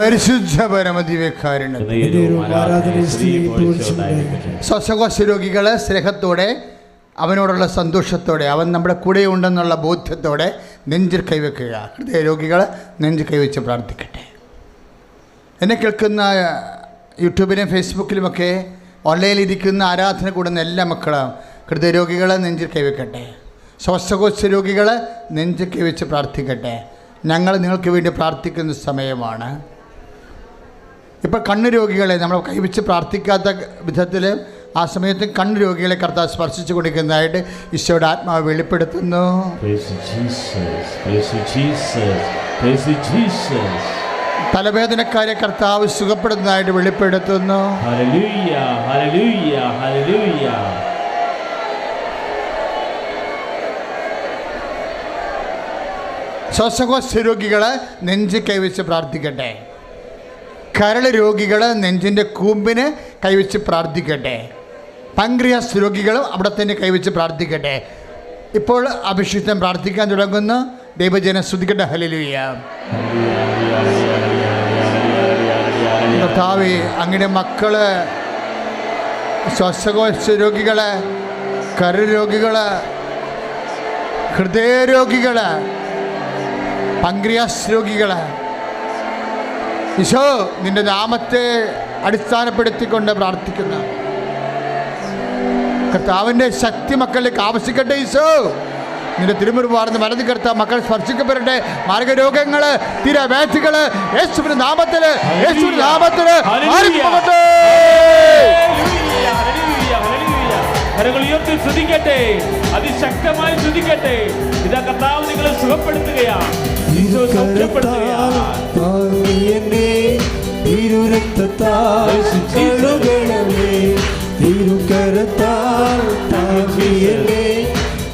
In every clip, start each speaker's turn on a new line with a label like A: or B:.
A: പരിശുദ്ധ. ശ്വാസകോശ രോഗികളെ സ്നേഹത്തോടെ അവനോടുള്ള സന്തോഷത്തോടെ അവൻ നമ്മുടെ കൂടെ ഉണ്ടെന്നുള്ള ബോധ്യത്തോടെ നെഞ്ചിൽ കൈവയ്ക്കുക ഹൃദയ രോഗികൾ നെഞ്ചിൽ കൈവച്ച് പ്രാർത്ഥിക്കട്ടെ. എന്നെ കേൾക്കുന്ന യൂട്യൂബിലും ഫേസ്ബുക്കിലുമൊക്കെ ഓൺലൈനിൽ ഇരിക്കുന്ന ആരാധന കൂടുന്ന എല്ലാ മക്കളും ഹൃദയരോഗികളെ നെഞ്ചിൽ കൈവയ്ക്കട്ടെ ശ്വാസകോശ രോഗികളെ നെഞ്ചിൽ കൈവച്ച് പ്രാർത്ഥിക്കട്ടെ. ഞങ്ങൾ നിങ്ങൾക്ക് വേണ്ടി പ്രാർത്ഥിക്കുന്ന സമയമാണ്. ഇപ്പോൾ കണ്ണ് രോഗികളെ നമ്മൾ കൈവച്ച് പ്രാർത്ഥിക്കാത്ത വിധത്തിൽ ആ സമയത്ത് കണ്ണ് രോഗികളെ കർത്താവ് സ്പർശിച്ചു കൊടുക്കുന്നതായിട്ട് ഈശോയുടെ ആത്മാവ് വെളിപ്പെടുത്തുന്നു. തലവേദനക്കാരെ കർത്താവ് സുഖപ്പെടുന്നതായിട്ട് വെളിപ്പെടുത്തുന്നു. ശ്വാസകോശ രോഗികളെ നെഞ്ച് കൈവച്ച് പ്രാർത്ഥിക്കട്ടെ. കരൾ രോഗികൾ നെഞ്ചിന്റെ കൂമ്പിന് കൈവച്ച് പ്രാർത്ഥിക്കട്ടെ. പങ്ക്രിയാസ് രോഗികളും അവിടെ തന്നെ കൈവച്ച് പ്രാർത്ഥിക്കട്ടെ. ഇപ്പോൾ അഭിഷിക്തം പ്രാർത്ഥിക്കാൻ തുടങ്ങുന്നു. ദൈവജന ശ്രുതിക്കട്ടെ ഹലിലുയ കർത്താവേ അങ്ങയുടെ മക്കൾ ശ്വാസകോശ രോഗികൾ കരൾ രോഗികൾ ഹൃദയ രോഗികൾ പങ്ക്രിയാസ് രോഗികൾ ഈശോ നിന്റെ നാമത്തെ അടിസ്ഥാനപ്പെടുത്തിക്കൊണ്ട് പ്രാർത്ഥിക്കുന്ന കർത്താവിന്റെ ശക്തി മക്കളിലേക്ക് ആവശ്യിക്കട്ടെ ഈശോ നിന്റെ തിരുമുറിവാർന്ന് വലതു കർത്താവ് മക്കൾ സ്പർശിക്കപ്പെടട്ടെ മാർഗരോഗങ്ങൾ തിരവേറ്റുകൾ യേശുവിന്റെ നാമത്തിൽ യേശുവിന്റെ.
B: Hallelujah. കരങ്ങൾ ഉയർത്തി ശ്രദ്ധിക്കട്ടെ. അതിശക്തമായി ശ്രദ്ധിക്കട്ടെ. ഇതാ കർത്താവ് നിങ്ങളെ സുഖപ്പെടുത്തുകയാണ്. ഈശോ സൗഖ്യപ്പെടുത്തുകയാണ്.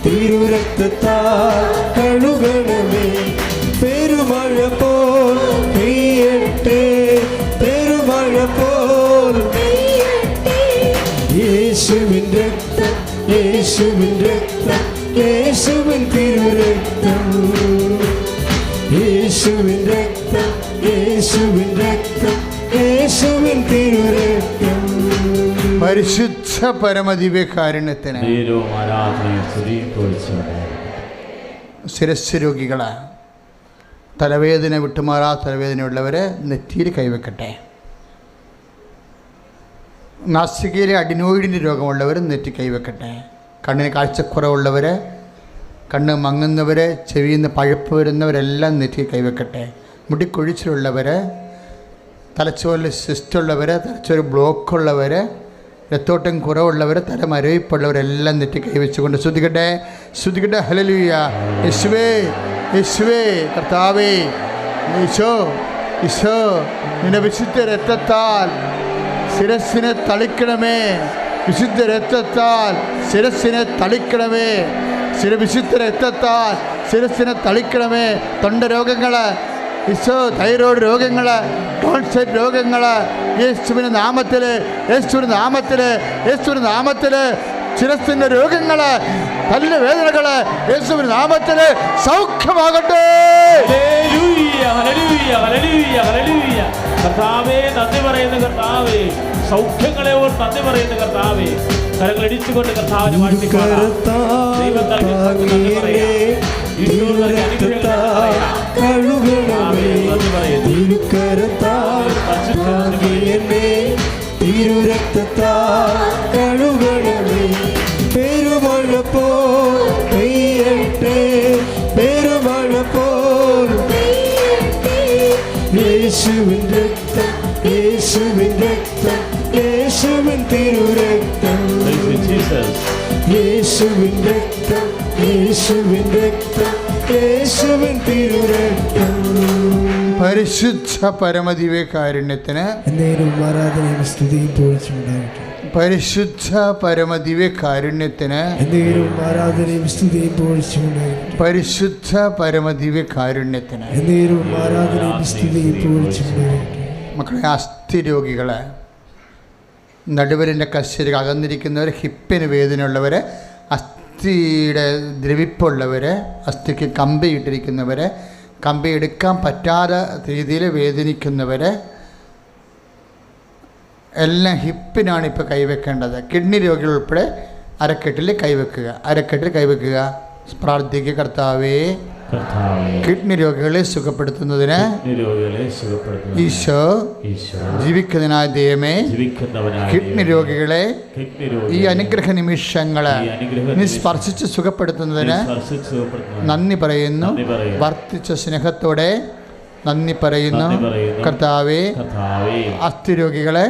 C: തിരുരക്തത്താൽ കഴുകണമേ. യേശുവിൻ രക്തം യേശുവിൻ തിരുരക്തം. യേശുവിൻ രക്തം യേശുവിൻ രക്തം യേശുവിൻ തിരുരക്തം.
A: പരിശുദ്ധ പരമദിവ്യകാരുണ്യത്തിന് ശിരസ് രോഗികൾ തലവേദന വിട്ടുമാറാ തലവേദനയുള്ളവരെ നെറ്റിയിൽ കൈവെക്കട്ടെ. നാസികയിലെ അഡിനോയിഡിന്റെ രോഗമുള്ളവർ നെറ്റി കൈവെക്കട്ടെ. കണ്ണിന് കാഴ്ചക്കുറവുള്ളവർ കണ്ണ് മങ്ങുന്നവർ ചെവിയിൽ നിന്ന് പഴുപ്പ് വരുന്നവരെല്ലാം നെറ്റി കൈവെക്കട്ടെ. മുടിക്കൊഴിച്ചിലുള്ളവർ തലച്ചോറിൽ സിസ്റ്റുള്ളവർ തലച്ചോറ് ബ്ലോക്കുള്ളവർ രത്തോട്ടം കുറവുള്ളവർ തല മരവിപ്പുള്ളവരെല്ലാം നെറ്റി കൈവച്ചുകൊണ്ട് ശ്രുതിക്കട്ടെ ശ്രുതിക്കട്ടെ ഹലലുയ യശുവേ. യശുവേ. കർത്താവേ. ഈശോ. ഈശോ. നിന്നെ വിശുദ്ധ രക്തത്താൽ ശിരസിനെ തളിക്കണമേ. വിശുദ്ധ രക്തത്താൽ ശിരസിനെ തളിക്കണമേ. ശിര വിശുദ്ധ രക്തത്താൽ ശിരസിനെ തളിക്കണമേ. തൊണ്ട രോഗങ്ങൾ ഇസോ തൈറോയ്ഡ് രോഗങ്ങൾ കോൺസെറ്റ് രോഗങ്ങൾ യേശുവിന്റെ നാമത്തിൽ യേശുവിന്റെ നാമത്തിൽ യേശുവിന്റെ നാമത്തിൽ ശിരസിന്റെ രോഗങ്ങൾ നല്ല വേദനകൾ യേശുവിന്റെ നാമത്തിൽ സൗഖ്യമാകട്ടെ.
B: കർത്താവേ നന്ദി പറയുന്നു കർത്താവേ. സൗഖ്യങ്ങളെ ഓർ നന്ദി പറയുന്ന കർത്താവേ. കരങ്ങൾ ഇടിച്ചുകൊണ്ട് കർത്താവിന് വാഴ്ത്തിപ്പാടാം ദൈവം നൽകിയ നന്ദി പറയാം. ഈശോ നൽകിയ
C: തിരുരക്തത്താൽ കഴുകണമേ. പെരുമഴ പോൽ പെയ്യട്ടെ. പെരുമഴ പോൽ യേശുവിൻ രക്തം യേശുവിൻ രക്തം. യേശുവിൻ തിരുരക്തം
B: Praise you, Jesus.
C: യേശുവിൻ രക്തം യേശുവിൻ രക്തം യേശുവിൻ തിരുരക്തം.
A: പരിശുദ്ധ പരമദിവ്യ
C: കാരുണ്യത്തിന് ആരാധനയും സ്തുതിയും
A: പരിശുദ്ധ പരമദിവ്യ
C: കാരുണ്യത്തിന് ആരാധനയും സ്തുതിയും
A: പരിശുദ്ധ പരമദിവ്യ
C: കാരുണ്യത്തിന് ആരാധനയും സ്തുതിയും
A: മക്കളെ അസ്ഥി രോഗികൾ നടുവലിന്റെ കശേരി അകന്നിരിക്കുന്നവർ ഹിപ്പിന് വേദനയുള്ളവർ അസ്ഥിയുടെ ദ്രവിപ്പുള്ളവർ അസ്ഥിക്ക് കമ്പിയിട്ടിരിക്കുന്നവർ കമ്പി എടുക്കാൻ പറ്റാതെ രീതിയിൽ വേദനിക്കുന്നവർ എല്ലാം ഹിപ്പിനാണ് ഇപ്പോൾ കൈവെക്കേണ്ടത്. കിഡ്നി രോഗികൾ ഉൾപ്പെടെ അരക്കെട്ടിൽ കൈവെക്കുക. അരക്കെട്ടിൽ കൈവെക്കുക. പ്രാർത്ഥിക്കുക കർത്താവേ. കിഡ്നി രോഗികളെ സുഖപ്പെടുത്തുന്നതിന് ഈശോ ജീവിക്കുന്നതിനായ ദൈവമേ കിഡ്നി രോഗികളെ ഈ അനുഗ്രഹ നിമിഷങ്ങളെ നീ സ്പർശിച്ച് സുഖപ്പെടുത്തുന്നതിന് നന്ദി പറയുന്നു
B: നന്ദി പറയുന്നു.
A: വർദ്ധിച്ച സ്നേഹത്തോടെ നന്ദി പറയുന്നു കർത്താവെ അസ്ഥി രോഗികളെ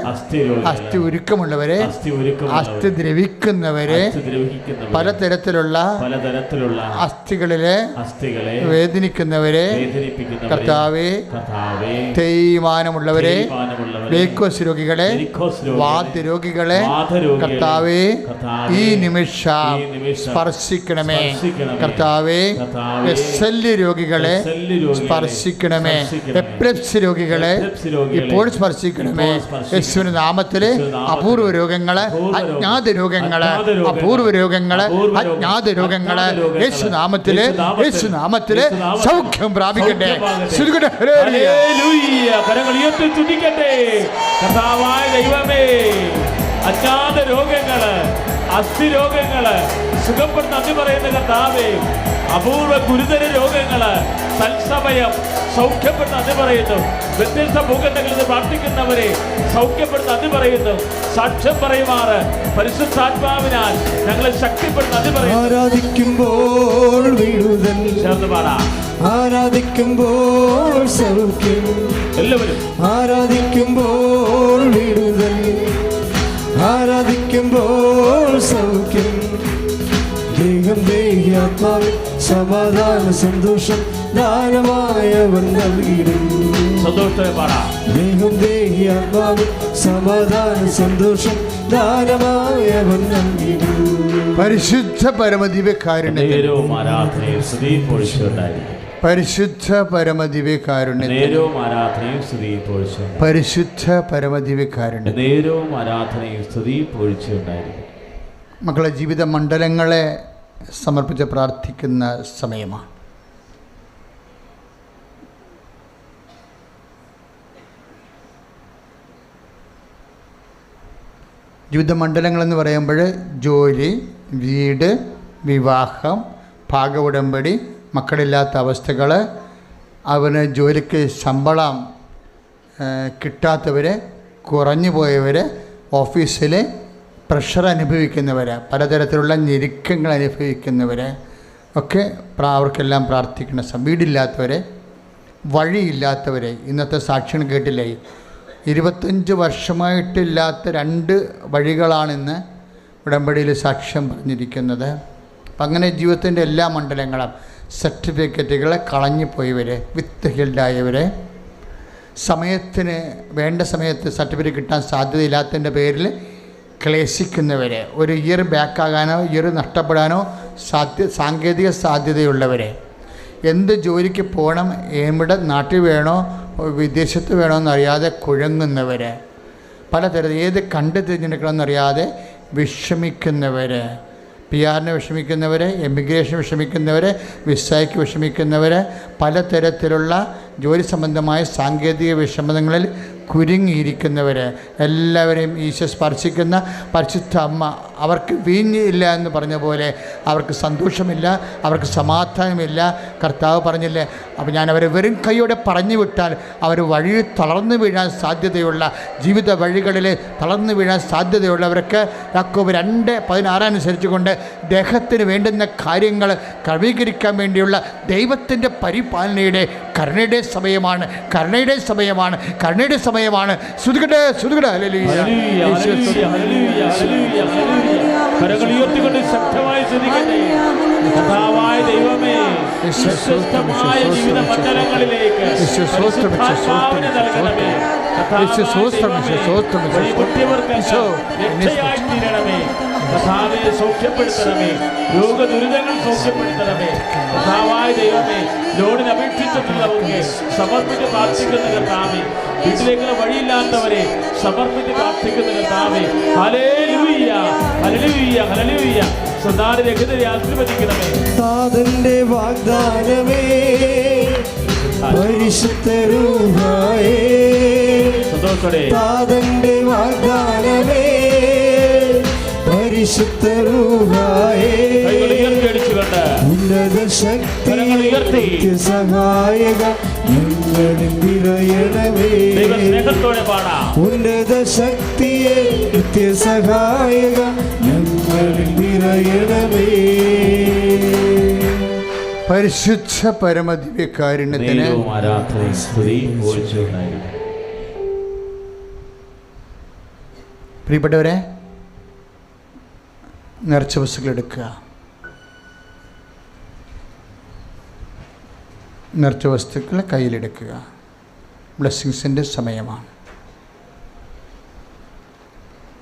B: അസ്ഥി
A: ഉരുക്കമുള്ളവരെ
B: അസ്ഥി ഒരുക്കമുള്ളവരെ,
A: അസ്ഥി ദ്രവിക്കുന്നവരെ പലതരത്തിലുള്ള
B: പലതരത്തിലുള്ള
A: അസ്ഥികളിലെ
B: അസ്ഥികളെ
A: വേദനിക്കുന്നവരെ കർത്താവെ തേയ്മാനമുള്ളവരെ വേക്കോസ് രോഗികളെ വാദ്യരോഗികളെ കർത്താവെ ഈ നിമിഷം സ്പർശിക്കണമേ. കർത്താവെ എസ് എൽ രോഗികളെ സ്പർശിക്കണമേ. എപ്ലപ്സി രോഗികളെ ഇപ്പോൾ സ്പർശിക്കണമേ.
B: യേശുവിന് നാമത്തിൽ
A: അപൂർവ
B: രോഗങ്ങൾ
A: അജ്ഞാത
B: രോഗങ്ങൾ
A: അപൂർവ
B: രോഗങ്ങൾ
A: അജ്ഞാത
B: രോഗങ്ങൾ
A: യേശു
B: നാമത്തിൽ
A: യേശു
B: നാമത്തിൽ
A: സൗഖ്യം പ്രാപിക്കട്ടെ.
B: കരങ്ങൾ ഉയർത്തി തുതിക്കട്ടെ കർത്താവായ ദൈവമേ അജ്ഞാത രോഗങ്ങൾ അസ്ഥി രോഗങ്ങൾ സുഖപ്പെട്ട് നന്ദി പറയുന്ന കർത്താവേ അപൂർവ ഗുരുതര രോഗങ്ങൾ തത്സമയം സൗഖ്യപ്പെട്ട് നന്ദി പറയുന്നു. വ്യത്യസ്ത ഭൂഖണ്ഡങ്ങളിൽ നിന്ന് പ്രാർത്ഥിക്കുന്നവരെ സൗഖ്യപ്പെട്ട് നന്ദി പറയുന്നു. സാക്ഷ്യം പറയുമാറ്. പരിശുദ്ധാത്മാവിനാൽ ഞങ്ങളെ ശക്തിപ്പെട്ട് നന്ദി പറയുന്നു.
C: ആരാധിക്കുമ്പോൾ വിടുതൽ.
B: ചേർന്ന് പാടാ.
C: ആരാധിക്കുമ്പോൾ സൗഖ്യം.
B: എല്ലാവരും.
C: ആരാധിക്കുമ്പോൾ വിടുതൽ. ആരാധിക്കുമ്പോൾ സൗഖ്യം. ദേഹം ദേഹിയാത്മാവിൽ സമാധാന സന്തോഷം ദാനമായവൻ
B: പാടാം
C: ദേഹം ദേഹിയാത്മാവിൽ സമാധാന സന്തോഷം ദാനമായവൻ നൽകിയിടും.
A: പരിശുദ്ധ
B: ആരാധനയും പൊഴിച്ചുണ്ടായിരിക്കും
A: പരിശുദ്ധ പരമദിവ്യകാരുണ്യത്തിൽ
B: നേരവും ആരാധനയും സ്തുതിയും പൊഴിച്ചുണ്ടായിരിക്കും
A: പരിശുദ്ധ പരമദിവ്യകാരുണ്യം
B: നേരവും ആരാധനയും സ്തുതിയും പൊഴിച്ചുണ്ടായിരിക്കും
A: മക്കളെ ജീവിത മണ്ഡലങ്ങളെ സമർപ്പിച്ച് പ്രാർത്ഥിക്കുന്ന സമയമാണ്. ജീവിത മണ്ഡലങ്ങളെന്ന് പറയുമ്പോൾ ജോലി വീട് വിവാഹം ഭാഗ ഉടമ്പടി മക്കളില്ലാത്ത അവസ്ഥകൾ അവന് ജോലിക്ക് ശമ്പളം കിട്ടാത്തവർ കുറഞ്ഞു പോയവർ ഓഫീസിൽ പ്രഷർ അനുഭവിക്കുന്നവർ പലതരത്തിലുള്ള ഞെരുക്കങ്ങൾ അനുഭവിക്കുന്നവർ ഒക്കെ അവർക്കെല്ലാം പ്രാർത്ഥിക്കുന്ന സമയം വീടില്ലാത്തവരെ വഴിയില്ലാത്തവരെ ഇന്നത്തെ സാക്ഷ്യം കേട്ടില്ലേ? ഇരുപത്തഞ്ച് വർഷമായിട്ടില്ലാത്ത രണ്ട് വഴികളാണിന്ന് ഉടമ്പടിയിൽ സാക്ഷ്യം പറഞ്ഞിരിക്കുന്നത്. അപ്പം അങ്ങനെ ജീവിതത്തിന്റെ എല്ലാ മണ്ഡലങ്ങളും സർട്ടിഫിക്കറ്റുകൾ കളഞ്ഞു പോയവർ വിത്ത് ഹീൽഡായവരെ സമയത്തിന് വേണ്ട സമയത്ത് സർട്ടിഫിക്കറ്റ് കിട്ടാൻ സാധ്യതയില്ലാത്തതിന്റെ പേരിൽ ക്ലേശിക്കുന്നവരെ ഒരു ഇയർ ബാക്കാകാനോ ഇയർ നഷ്ടപ്പെടാനോ സാധ്യ സാങ്കേതിക സാധ്യതയുള്ളവരെ. എന്ത് ജോലിക്ക് പോകണം എവിടെ നാട്ടിൽ വേണോ വിദേശത്ത് വേണോ എന്നറിയാതെ കുഴങ്ങുന്നവരെ. പലതരം ഏത് കണ്ട് തിരഞ്ഞെടുക്കണമെന്നറിയാതെ വിഷമിക്കുന്നവരെ. പി ആറിന് വിഷമിക്കുന്നവർ എമിഗ്രേഷൻ വിഷമിക്കുന്നവർ വിസയ്ക്ക് വിഷമിക്കുന്നവർ പലതരത്തിലുള്ള ജോലി സംബന്ധമായ സാങ്കേതിക വിഷമതങ്ങളിൽ കുരുങ്ങിയിരിക്കുന്നവർ എല്ലാവരെയും ഈശോ സ്പർശിക്കുന്ന പരിശുദ്ധ അമ്മ അവർക്ക് വീഞ്ഞില്ല എന്ന് പറഞ്ഞ പോലെ അവർക്ക് സന്തോഷമില്ല അവർക്ക് സമാധാനമില്ല. കർത്താവ് പറഞ്ഞില്ലേ അപ്പോൾ ഞാൻ അവരെ വെറും കൈയോടെ പറഞ്ഞു വിട്ടാൽ അവർ വഴിയിൽ തളർന്നു വീഴാൻ സാധ്യതയുള്ള ജീവിത വഴികളിൽ തളർന്നു വീഴാൻ സാധ്യതയുള്ളവർക്ക് യാക്കോബ് രണ്ട് പതിനാറനുസരിച്ച് കൊണ്ട് ദേഹത്തിന് വേണ്ടുന്ന കാര്യങ്ങൾ ക്രമീകരിക്കാൻ വേണ്ടിയുള്ള ദൈവത്തിന്റെ പരിപാലനയുടെ കരുണയുടെ സമയമാണ് കരുണയുടെ സമയമാണ് കരുണയുടെ സമയമാണ്. ശ്രുതികട്ടെ ശ്രുതികട്ടെ
B: ഹല്ലേലൂയ, കരങ്ങൾ ഉയർത്തിക്കൊണ്ട് ശക്തമായി ശ്രദ്ധിക്കട്ടെ. കർത്താവായ ദൈവമേ വ്യത്യസ്തമായ ജീവിത മണ്ഡലങ്ങളിലേക്ക് പരിശുദ്ധാത്മാവിനെ നൽകണമേ. വഴിമുട്ടിയവർക്ക് രക്ഷയായി തീരണമേ. കർത്താവെ സൗഖ്യപ്പെടുത്തണമേ. രോഗദുരിതങ്ങൾ ദൈവമേ ലോണിന് അപേക്ഷിച്ചിട്ടുള്ളവർക്ക് സമർപ്പിച്ച് പ്രാർത്ഥിക്കുന്ന കർത്താവേ. വീട്ടിലേക്കുള്ള വഴിയില്ലാത്തവരെ സമർപ്പിച്ച് പ്രാർത്ഥിക്കുന്ന കർത്താവേ. ഹലേ ഹല്ലേലൂയ
C: താതന്റെ വാഗ്ദാനമേ പരിശുദ്ധ രൂഹായേ. താതന്റെ വാഗ്ദാനമേ പരിശുദ്ധ ഉന്നത ശക്തി സഹായക ഞങ്ങളിൽ നിറയണമേ. ഉന്നത ശക്തിയെ നിത്യസഹായക
A: പരിശുദ്ധ പരമദിവ്യകാരുണ്യത്തിന് പ്രിയപ്പെട്ടവരെ നിറച്ച വസ്തുക്കൾ എടുക്കുക. നിറച്ച വസ്തുക്കൾ കയ്യിലെടുക്കുക. ബ്ലെസ്സിങ്സിന്റെ സമയമാണ്.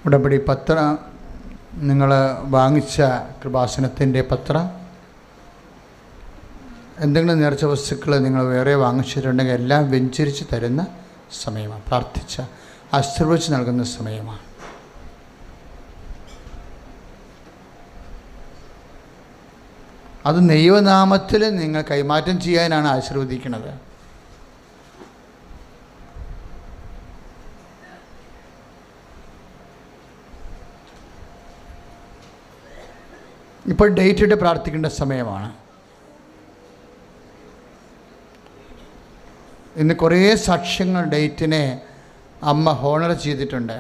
A: ഉടമ്പടി പത്ര നിങ്ങൾ വാങ്ങിച്ച കൃപാസനത്തിന്റെ പത്രം എന്തെങ്കിലും നേർച്ച വസ്തുക്കൾ നിങ്ങൾ വേറെ വാങ്ങിച്ചിട്ടുണ്ടെങ്കിൽ എല്ലാം വെഞ്ചരിച്ച് തരുന്ന സമയമാണ്. പ്രാർത്ഥിച്ച ആശീർവദിച്ച് നൽകുന്ന സമയമാണ്. അത് ദൈവനാമത്തിൽ നിങ്ങൾ കൈമാറ്റം ചെയ്യാനാണ് ആശീർവദിക്കുന്നത്. ഇപ്പോൾ ഡേറ്റ് ഇട്ട് പ്രാർത്ഥിക്കേണ്ട സമയമാണ്. ഇന്ന് കുറേ സാക്ഷ്യങ്ങൾ ഡേറ്റിനെ അമ്മ ഹോണർ ചെയ്തിട്ടുണ്ട്.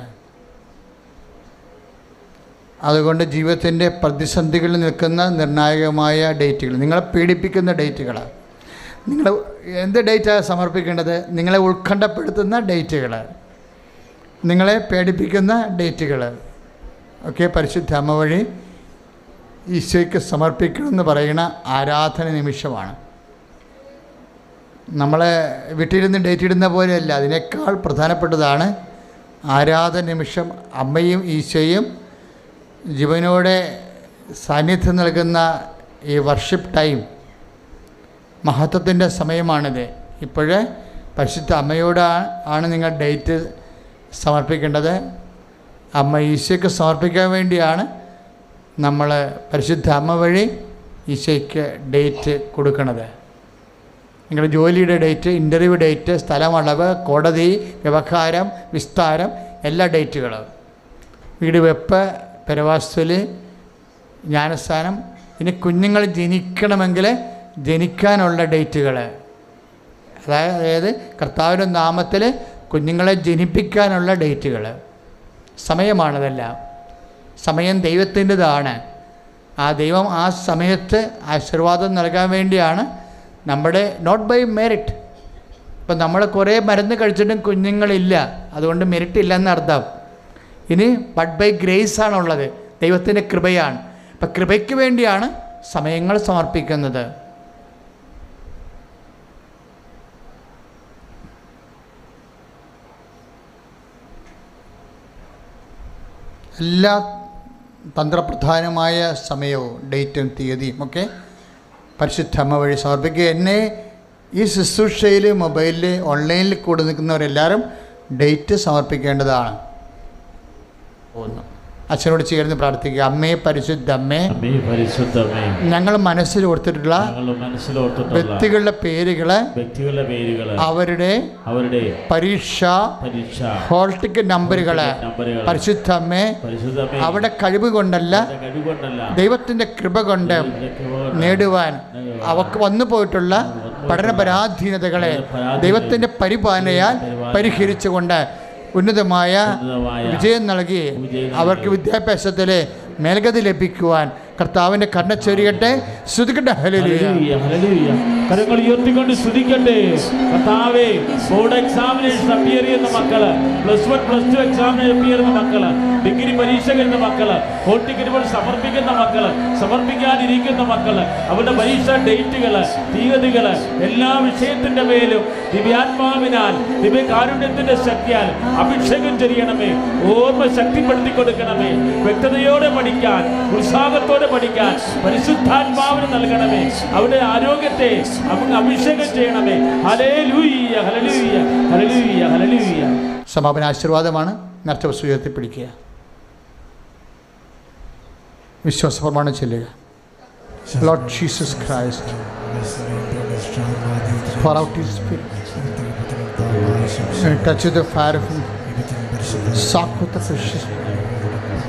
A: അതുകൊണ്ട് ജീവിതത്തിന്റെ പ്രതിസന്ധികളിൽ നിൽക്കുന്ന നിർണായകമായ ഡേറ്റുകൾ നിങ്ങളെ പീഡിപ്പിക്കുന്ന ഡേറ്റുകൾ നിങ്ങൾ എന്ത് ഡേറ്റാണ് സമർപ്പിക്കേണ്ടത് നിങ്ങളെ ഉത്കണ്ഠപ്പെടുത്തുന്ന ഡേറ്റുകൾ നിങ്ങളെ പേടിപ്പിക്കുന്ന ഡേറ്റുകൾ ഒക്കെ പരിശുദ്ധ അമ്മ വഴി ഈശോയ്ക്ക് സമർപ്പിക്കണമെന്ന് പറയുന്ന ആരാധന നിമിഷമാണ്. നമ്മളെ വീട്ടിലിരുന്ന് ഡേറ്റ് ഇടുന്ന പോലെയല്ല അതിനേക്കാൾ പ്രധാനപ്പെട്ടതാണ് ആരാധന നിമിഷം അമ്മയും ഈശോയും ജീവനോടെ സാന്നിധ്യം നൽകുന്ന ഈ വർഷിപ്പ് ടൈം മഹത്വത്തിന്റെ സമയമാണിത്. ഇപ്പോഴേ പരിശുദ്ധ അമ്മയോടാണ് ആണ് നിങ്ങൾ ഡേറ്റ് സമർപ്പിക്കേണ്ടത്. അമ്മ ഈശോയ്ക്ക് സമർപ്പിക്കാൻ വേണ്ടിയാണ് നമ്മൾ പരിശുദ്ധ അമ്മ വഴി ഈശോയ്ക്ക് ഡേറ്റ് കൊടുക്കണത്. നിങ്ങളുടെ ജോലിയുടെ ഡേറ്റ് ഇന്റർവ്യൂ ഡേറ്റ് സ്ഥലമളവ് കോടതി വ്യവഹാരം വിസ്താരം എല്ലാ ഡേറ്റുകളും. വീട് വെപ്പ് പെരവാസ്തുൽ ജ്ഞാനസ്ഥാനം. ഇനി കുഞ്ഞുങ്ങൾ ജനിക്കണമെങ്കിൽ ജനിക്കാനുള്ള ഡേറ്റുകൾ അതായത് കർത്താവിന്റെ നാമത്തിൽ കുഞ്ഞുങ്ങളെ ജനിപ്പിക്കാനുള്ള ഡേറ്റുകൾ സമയമാണതെല്ലാം. സമയം ദൈവത്തിന്റെതാണ്. ആ ദൈവം ആ സമയത്ത് ആശീർവാദം നൽകാൻ വേണ്ടിയാണ് നമ്മുടെ നോട്ട് ബൈ മെറിറ്റ് ഇപ്പം നമ്മൾ കുറേ മരുന്ന് കഴിച്ചിട്ടും കുഞ്ഞുങ്ങളില്ല. അതുകൊണ്ട് മെറിറ്റ് ഇല്ലെന്ന് അർത്ഥം. ഇനി ബട്ട് ബൈ ഗ്രേസ് ആണുള്ളത്. ദൈവത്തിന്റെ കൃപയാണ്. അപ്പം കൃപയ്ക്ക് വേണ്ടിയാണ് സമയങ്ങൾ സമർപ്പിക്കുന്നത്. എല്ലാ തന്ത്രപ്രധാനമായ സമയവും ഡേറ്റും തീയതിയും ഒക്കെ പരിശുദ്ധ അമ്മ വഴി സമർപ്പിക്കുക. എന്നെ ഈ ശുശ്രൂഷയിൽ മൊബൈലിൽ ഓൺലൈനിൽ കൂടെ നിൽക്കുന്നവരെല്ലാവരും ഡേറ്റ് സമർപ്പിക്കേണ്ടതാണ്. ഒന്ന് അച്ഛനോട് ചേർന്ന് പ്രാർത്ഥിക്കുക. അമ്മേ പരിശുദ്ധ അമ്മേ
B: അമ്മേ
A: ഞങ്ങൾ മനസ്സിൽ
B: ഓർത്തിട്ടുള്ള
A: വ്യക്തികളുടെ പേരുകൾ
B: വ്യക്തികളുടെ പേരുകൾ
A: അവരുടെ
B: അവരുടെ
A: പരീക്ഷ
B: പരീക്ഷ
A: ഹോൾ ടിക്കറ്റ് നമ്പറുകൾ
B: പരിശുദ്ധമ്മേ
A: പരിശുദ്ധ അമ്മേ അവിടെ കഴിവ് കൊണ്ടല്ല. ദൈവത്തിന്റെ കൃപ കൊണ്ട് നേടുവാൻ അവക്ക് വന്നു പോയിട്ടുള്ള പഠന പരാധീനതകളെ ദൈവത്തിന്റെ പരിപാലനയാൽ പരിഹരിച്ചുകൊണ്ട് ഉന്നതമായ വിജയം നൽകി. അവർക്ക് വിദ്യാഭ്യാസത്തിലെ മേൽഗതി ലഭിക്കുവാൻ കർത്താവിന്റെ കണ്ണ ചൊരിയട്ടെ. ശ്രുതിക്കട്ടെ.
B: കരങ്ങൾ ഉയർത്തിക്കൊണ്ട് സ്തുതിക്കട്ടെ. കർത്താവേ ബോർഡ് എക്സാമിനേഷൻ അപ്പിയർ ചെയ്യുന്ന മക്കൾ. പ്ലസ് വൺ പ്ലസ് ടു എക്സാമിന് അപ്പിയർ ചെയ്യുന്ന മക്കൾ. ഡിഗ്രി പരീക്ഷ കഴിയുന്ന മക്കൾ. ഹോൾ ടിക്കറ്റുകൾ സമർപ്പിക്കുന്ന മക്കൾ. സമർപ്പിക്കാനിരിക്കുന്ന മക്കൾ. അവരുടെ പരീക്ഷ ഡേറ്റുകൾ തീയതികൾ എല്ലാ വിഷയത്തിന്റെ മേലും ദിവ്യാത്മാവിനാൽ ദിവ്യകാരുണ്യത്തിന്റെ ശക്തിയാൽ അഭിഷേകം ചെയ്യണമേ ഓർമ്മ ശക്തിപ്പെടുത്തി കൊടുക്കണമേ വ്യക്തതയോടെ പഠിക്കാൻ ഉത്സാഹത്തോടെ പഠിക്കാൻ പരിശുദ്ധാത്മാവിന് നൽകണമേ. അവരുടെ ആരോഗ്യത്തെ നമുക്ക് അഭിഷേകം ചെയ്യണമേ. ഹലേ ലൂയ്യ ഹലലൂയ്യ ഹലലൂയ്യ ഹലലൂയ്യ
A: സമാപന ആശീർവാദമാണ്. നേർച്ച വസ്തു ഉയർത്തിപ്പിടിക്കുക. വിശ്വാസ പ്രമാണം ചെല്ലുക. Lord Jesus Christ Pour out His Spirit. And touch with the fire of Him. Soak with the precious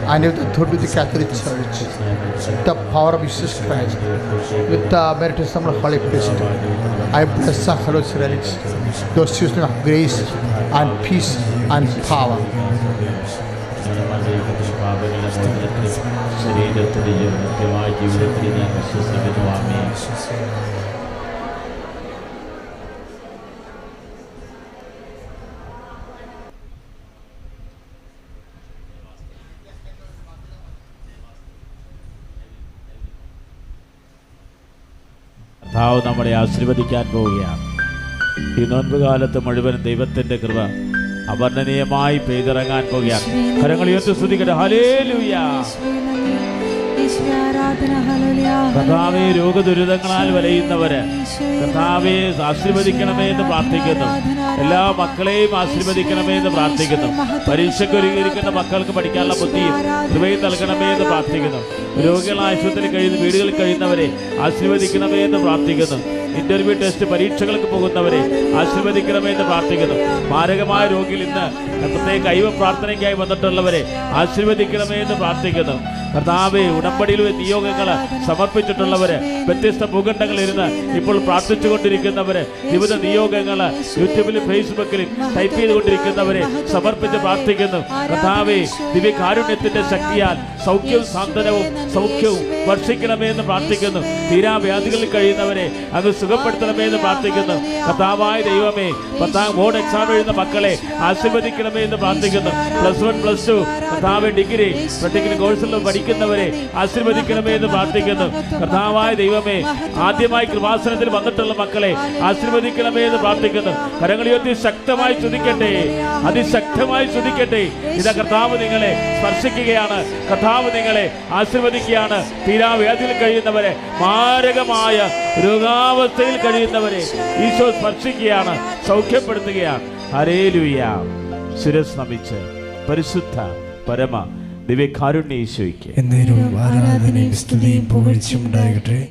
A: blood. And with the authority of the Catholic Church. The power of Jesus Christ. With the meditation of the Holy Priest. I bless the Holy relics. Those children of grace and peace and power.
B: ശരീരത്തിന്റെ കൃത്യമായ ജീവിതത്തിൽ ഞാൻ വിശ്വസിക്കുന്നു ആമേ കർത്താവ് നമ്മളെ ആശീർവദിക്കാൻ പോവുകയാണ്. ഈ നോൻപ് കാലത്ത് മുഴുവൻ ദൈവത്തിന്റെ കൃപ അവർണനീയമായി പെയ്തിറങ്ങാൻ പോവുകയാണ്. കരങ്ങൾ ഉയർത്തി സ്തുതിക്കട്ടെ. ഹലേലുയ കർത്താവെ രോഗദുരിതങ്ങളാൽ വലയുന്നവര് കർത്താവെ ആശീർവദിക്കണമേ എന്ന് പ്രാർത്ഥിക്കുന്നു. എല്ലാ മക്കളെയും ആശീർവദിക്കണമേ എന്ന് പ്രാർത്ഥിക്കുന്നു. പരീക്ഷയ്ക്ക് ഒരുങ്ങിയിരിക്കുന്ന മക്കൾക്ക് പഠിക്കാനുള്ള ബുദ്ധിയും കൃപയും നൽകണമേ എന്ന് പ്രാർത്ഥിക്കുന്നു. രോഗികൾ ആശുപത്രിയിൽ കഴിയുന്ന വീടുകളിൽ കഴിയുന്നവരെ ആശീർവദിക്കണമേ എന്ന് പ്രാർത്ഥിക്കുന്നു. ഇന്റർവ്യൂ ടെസ്റ്റ് പരീക്ഷകൾക്ക് പോകുന്നവരെ ആശീർവദിക്കണമേ എന്ന് പ്രാർത്ഥിക്കുന്നു. മാരകമായ രോഗിയിൽ ഇന്ന് പ്രത്യേക കൈവ പ്രാർത്ഥനയ്ക്കായി വന്നിട്ടുള്ളവരെ ആശീർവദിക്കണമേ എന്ന് പ്രാർത്ഥിക്കുന്നു. കർത്താവെ ഉടമ്പടിയിലെ നിയോഗങ്ങൾ സമർപ്പിച്ചിട്ടുള്ളവര് വ്യത്യസ്ത ഭൂഖണ്ഡങ്ങളിൽ ഇരുന്ന് ഇപ്പോൾ പ്രാർത്ഥിച്ചുകൊണ്ടിരിക്കുന്നവര് വിവിധ നിയോഗങ്ങൾ യൂട്യൂബിലും ഫേസ്ബുക്കിലും ടൈപ്പ് ചെയ്തുകൊണ്ടിരിക്കുന്നവരെ സമർപ്പിച്ച് പ്രാർത്ഥിക്കുന്നു. കർത്താവെ ദിവ്യകാരുണ്യത്തിന്റെ ശക്തിയാൽ സൗഖ്യവും സാന്ത്വനവും സൗഖ്യവും വർഷിക്കണമേ എന്ന് പ്രാർത്ഥിക്കുന്നു. തീരാവ്യാധികളിൽ കഴിയുന്നവരെ അങ്ങ് സുഖപ്പെടുത്തണമേ എന്ന് പ്രാർത്ഥിക്കുന്നു. കർത്താവായ ദൈവമേ പത്താം ബോർഡ് എക്സാം എഴുതുന്ന മക്കളെ ആശീർവദിക്കണമേ എന്ന് പ്രാർത്ഥിക്കുന്നു. Plus one plus two. കർത്താവ് ഡിഗ്രി ഡിഗ്രി കോഴ്സിൽ പഠിക്കുന്നവരെ ആശീർവദിക്കണമേ എന്ന് പ്രാർത്ഥിക്കുന്നു. കർത്താവായ ദൈവമേ ആദ്യമായി കൃപാസനത്തിൽ വന്നിട്ടുള്ള മക്കളെ ആശീർവദിക്കണമേ എന്ന് പ്രാർത്ഥിക്കുന്നു. കരങ്ങളിയൊത്തി ശക്തമായി ചുതിക്കട്ടെ അതിശക്തമായി ചുതിക്കട്ടെ ഇതാ കർത്താവ് നിങ്ങളെ സ്പർശിക്കുകയാണ്. കർത്താവ് നിങ്ങളെ ആശീർവദിക്കുകയാണ്. തീരാവേദിയിൽ കഴിയുന്നവരെ മാരകമായ രോഗാവസ്ഥയിൽ കഴിയുന്നവരെ ഈശോ സ്പർശിക്കുകയാണ് സൗഖ്യപ്പെടുത്തുകയാണ്. ഹരേലുയ ശിരസ് നമിച്ച് പരിശുദ്ധ പരമ ദിവ്യകാരുണ്യ ഈശോയ്ക്ക്.
C: എന്നേരും ആരാധനയും സ്തുതിയും പുകഴ്ചയും ഉണ്ടാകട്ടെ.